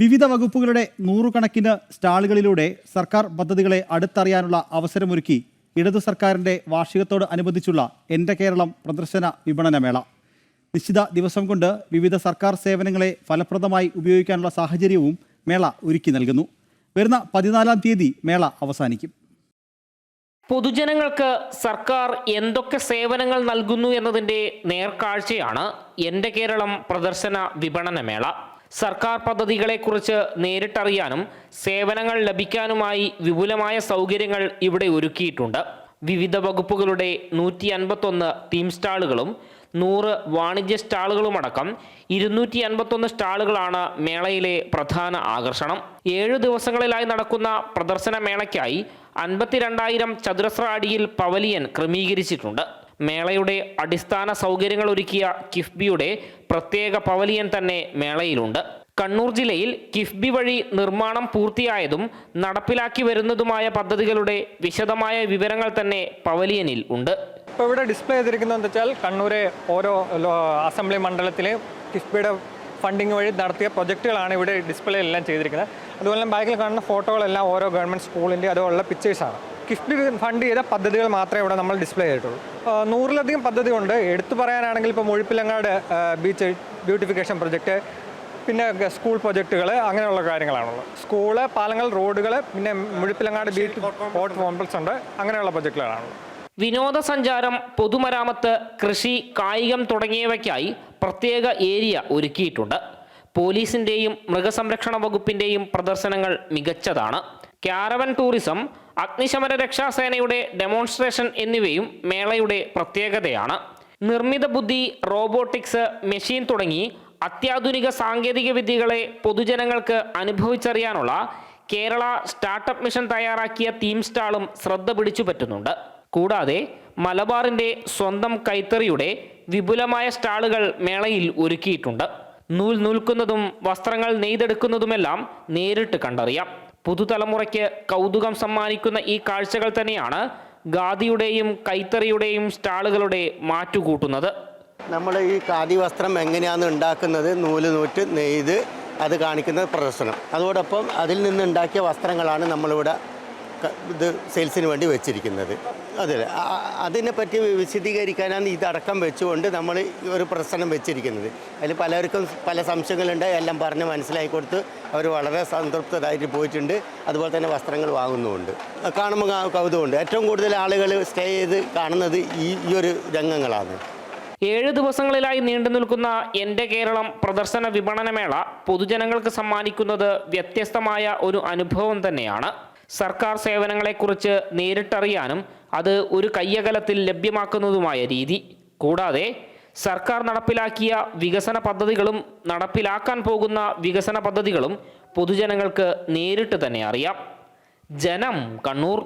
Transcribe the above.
വിവിധ വകുപ്പുകളുടെ നൂറുകണക്കിന് സ്റ്റാളുകളിലൂടെ സർക്കാർ പദ്ധതികളെ അടുത്തറിയാനുള്ള അവസരമൊരുക്കി ഇടതു സർക്കാരിന്റെ വാർഷികത്തോട് അനുബന്ധിച്ചുള്ള എന്റെ കേരളം പ്രദർശന വിപണനമേള നിശ്ചിത ദിവസം കൊണ്ട് വിവിധ സർക്കാർ സേവനങ്ങളെ ഫലപ്രദമായി ഉപയോഗിക്കാനുള്ള സാഹചര്യവും മേള ഒരുക്കി നൽകുന്നു. വരുന്ന പതിനാലാം തീയതി മേള അവസാനിക്കും. പൊതുജനങ്ങൾക്ക് സർക്കാർ എന്തൊക്കെ സേവനങ്ങൾ നൽകുന്നു എന്നതിന്റെ നേർക്കാഴ്ചയാണ് എന്റെ കേരളം പ്രദർശന വിപണനമേള സർക്കാർ പദ്ധതികളെക്കുറിച്ച് നേരിട്ടറിയാനും സേവനങ്ങൾ ലഭിക്കാനുമായി വിപുലമായ സൗകര്യങ്ങൾ ഇവിടെ ഒരുക്കിയിട്ടുണ്ട്. വിവിധ വകുപ്പുകളുടെ നൂറ്റി അൻപത്തൊന്ന് തീം സ്റ്റാളുകളും നൂറ് വാണിജ്യ സ്റ്റാളുകളുമടക്കം ഇരുന്നൂറ്റി അൻപത്തൊന്ന് സ്റ്റാളുകളാണ് മേളയിലെ പ്രധാന ആകർഷണം. ഏഴ് ദിവസങ്ങളിലായി നടക്കുന്ന പ്രദർശന മേളയ്ക്കായി അൻപത്തിരണ്ടായിരം ചതുരശ്ര അടിയിൽ പവലിയൻ ക്രമീകരിച്ചിട്ടുണ്ട്. മേളയുടെ അടിസ്ഥാന സൗകര്യങ്ങൾ ഒരുക്കിയ കിഫ്ബിയുടെ പ്രത്യേക പവലിയൻ തന്നെ മേളയിലുണ്ട്. കണ്ണൂർ ജില്ലയിൽ കിഫ്ബി വഴി നിർമ്മാണം പൂർത്തിയായതും നടപ്പിലാക്കി വരുന്നതുമായ പദ്ധതികളുടെ വിശദമായ വിവരങ്ങൾ തന്നെ പവലിയനിൽ ഉണ്ട്. ഇപ്പോൾ ഇവിടെ ഡിസ്പ്ലേ ചെയ്തിരിക്കുന്നതെന്ന് വെച്ചാൽ കണ്ണൂരെ ഓരോ അസംബ്ലി മണ്ഡലത്തിലെ കിഫ്ബിയുടെ ഫണ്ടിങ് വഴി നടത്തിയ പ്രൊജക്റ്റുകളാണ് ഇവിടെ ഡിസ്പ്ലേ എല്ലാം ചെയ്തിരിക്കുന്നത്. അതുപോലെ ബാക്കിൽ കാണുന്ന ഫോട്ടോകളെല്ലാം ഓരോ ഗവൺമെന്റ് സ്കൂളിന്റെ അതുപോലുള്ള പിക്ചേഴ്സാണ് കിഫ്ബി ഫണ്ട് ചെയ്ത പദ്ധതികൾ മാത്രമേ ഇവിടെ നമ്മൾ ഡിസ്പ്ലേ ചെയ്തിട്ടുള്ളൂ. നൂറിലധികം പദ്ധതി ഉണ്ട് എടുത്തു പറയാനാണെങ്കിൽ ഇപ്പോൾ മുഴുപ്പിലങ്ങാട് ബീച്ച് ബ്യൂട്ടിഫിക്കേഷൻ പ്രൊജക്റ്റ് പിന്നെ സ്കൂൾ പ്രൊജക്റ്റുകൾ അങ്ങനെയുള്ള കാര്യങ്ങളാണുള്ളത്. സ്കൂൾ പാലങ്ങൾ റോഡുകൾ പിന്നെ മുഴുപ്പിലങ്ങാട് ബീച്ച് പോർട്ട് കോംപ്ലക്സ് ഉണ്ട്. അങ്ങനെയുള്ള പ്രൊജക്റ്റുകളാണുള്ളത് വിനോദസഞ്ചാരം പൊതുമരാമത്ത് കൃഷി കായികം തുടങ്ങിയവയ്ക്കായി പ്രത്യേക ഏരിയ ഒരുക്കിയിട്ടുണ്ട്. പോലീസിന്റെയും മൃഗസംരക്ഷണ വകുപ്പിന്റെയും പ്രദർശനങ്ങൾ മികച്ചതാണ്. ക്യാരവൻ ടൂറിസം അഗ്നിശമന രക്ഷാസേനയുടെ ഡെമോൺസ്ട്രേഷൻ എന്നിവയും മേളയുടെ പ്രത്യേകതയാണ്. നിർമ്മിത ബുദ്ധി റോബോട്ടിക്സ് മെഷീൻ തുടങ്ങി അത്യാധുനിക സാങ്കേതിക വിദ്യകളെ പൊതുജനങ്ങൾക്ക് അനുഭവിച്ചറിയാനുള്ള കേരള സ്റ്റാർട്ടപ്പ് മിഷൻ തയ്യാറാക്കിയ തീം സ്റ്റാളും ശ്രദ്ധ പിടിച്ചു പറ്റുന്നുണ്ട്. കൂടാതെ മലബാറിന്റെ സ്വന്തം കൈത്തറിയുടെ വിപുലമായ സ്റ്റാളുകൾ മേളയിൽ ഒരുക്കിയിട്ടുണ്ട്. നൂൽ നൂൽക്കുന്നതും വസ്ത്രങ്ങൾ നെയ്തെടുക്കുന്നതുമെല്ലാം നേരിട്ട് കണ്ടറിയാം. പുതുതലമുറയ്ക്ക് കൗതുകം സമ്മാനിക്കുന്ന ഈ കാഴ്ചകൾ തന്നെയാണ് ഖാദിയുടെയും കൈത്തറിയുടെയും സ്റ്റാളുകളുടെ മാറ്റുകൂട്ടുന്നത്. നമ്മൾ ഈ ഖാദി വസ്ത്രം എങ്ങനെയാണ് ഉണ്ടാക്കുന്നത്? നൂൽ നൂറ്റ് നെയ്ത് അത് കാണിക്കുന്ന പ്രദർശനം. അതോടൊപ്പം അതിൽ നിന്ന് ഉണ്ടാക്കിയ വസ്ത്രങ്ങളാണ് നമ്മളിവിടെ ഇത് സെയിൽസിന് വേണ്ടി വെച്ചിരിക്കുന്നത്. അതെ അതിനെപ്പറ്റി വിശദീകരിക്കാനാണ് ഇതടക്കം വെച്ചുകൊണ്ട് നമ്മൾ ഒരു പ്രശ്നം വെച്ചിരിക്കുന്നത്. അതിൽ പലർക്കും പല സംശയങ്ങളുണ്ട് എല്ലാം പറഞ്ഞ് മനസ്സിലാക്കി കൊടുത്ത് അവർ വളരെ സംതൃപ്തരായിട്ട് പോയിട്ടുണ്ട്. അതുപോലെ തന്നെ വസ്ത്രങ്ങൾ വാങ്ങുന്നുമുണ്ട്. കാണുമ്പോൾ കൗതുകമുണ്ട്. ഏറ്റവും കൂടുതൽ ആളുകൾ സ്റ്റേ ചെയ്ത് കാണുന്നത് ഈ ഈ ഒരു രംഗങ്ങളാണ്. ഏഴ് ദിവസങ്ങളിലായി നീണ്ടു നിൽക്കുന്ന എന്റെ കേരളം പ്രദർശന വിപണനമേള പൊതുജനങ്ങൾക്ക് സമ്മാനിക്കുന്നത് വ്യത്യസ്തമായ ഒരു അനുഭവം തന്നെയാണ്. സർക്കാർ സേവനങ്ങളെക്കുറിച്ച് നേരിട്ടറിയാനും അത് ഒരു കയ്യകലത്തിൽ ലഭ്യമാക്കുന്നതുമായ രീതി. കൂടാതെ സർക്കാർ നടപ്പിലാക്കിയ വികസന പദ്ധതികളും നടപ്പിലാക്കാൻ പോകുന്ന വികസന പദ്ധതികളും പൊതുജനങ്ങൾക്ക് നേരിട്ട് തന്നെ അറിയാം. ജനം കണ്ണൂർ